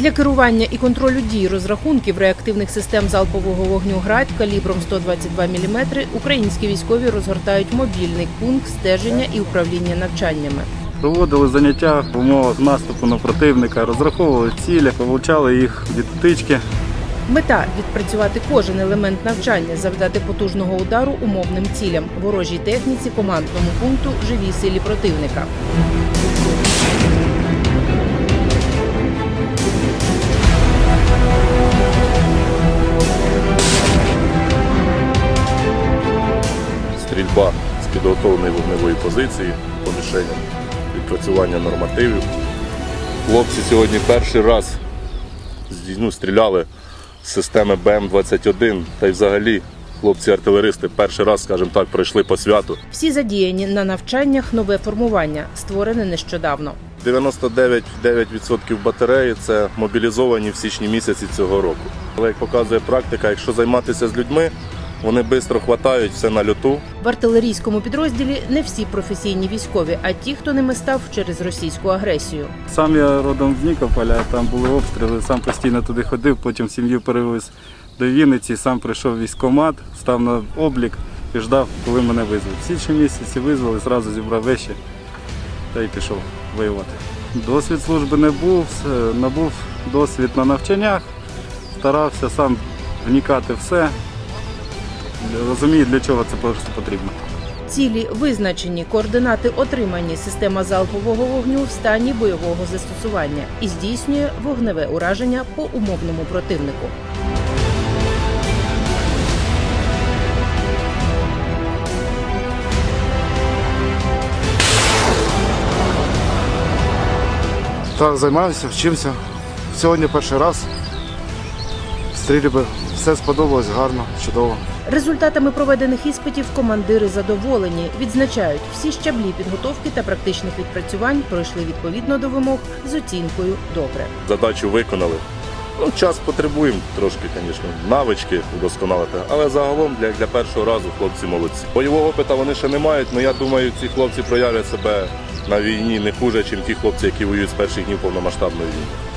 Для керування і контролю дій розрахунків реактивних систем залпового вогню «Град» калібром 122 мм українські військові розгортають мобільний пункт стеження і управління навчаннями. Проводили заняття в умовах наступу на противника, розраховували цілі, вивчали їх від птички. Мета відпрацювати кожен елемент навчання, завдати потужного удару умовним цілям, ворожій техніці, командному пункту, живій силі противника. Стрільба з підготовленої вогневої позиції по мішеням, відпрацювання нормативів. Хлопці сьогодні перший раз ну, стріляли з системи БМ-21 та й взагалі хлопці-артилеристи перший раз, скажімо так, пройшли по святу. Всі задіяні на навчаннях нове формування, створене нещодавно. 99% батареї це мобілізовані в січні місяці цього року. Але як показує практика, якщо займатися з людьми, вони швидко хватають все на льоту. В артилерійському підрозділі не всі професійні військові, а ті, хто ними став через російську агресію. Сам я родом з Нікополя, там були обстріли, сам постійно туди ходив, потім сім'ю перевез до Вінниці, сам прийшов в військкомат, став на облік і ждав, коли мене визвуть. В січні місяці визвали, зразу зібрав вещі та й пішов воювати. Досвід служби не був, набув досвід на навчаннях, старався сам вникати все. Розумію, для чого це просто потрібно. Цілі визначені, координати отримані. Система залпового вогню в стані бойового застосування і здійснює вогневе ураження по умовному противнику. Так, займаюся, вчимося. Сьогодні перший раз. Стрільби. Все сподобалось, гарно, чудово. Результатами проведених іспитів командири задоволені. Відзначають, всі щаблі підготовки та практичних відпрацювань пройшли відповідно до вимог з оцінкою добре. задачу виконали. Ну, час потребуємо трошки, звісно, навички удосконалити, але загалом для, для першого разу хлопці молодці. Бойового опита вони ще не мають, але я думаю, ці хлопці проявлять себе на війні не хуже, ніж ті хлопці, які воюють з перших днів повномасштабної війни.